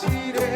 চিরে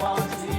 মাঝি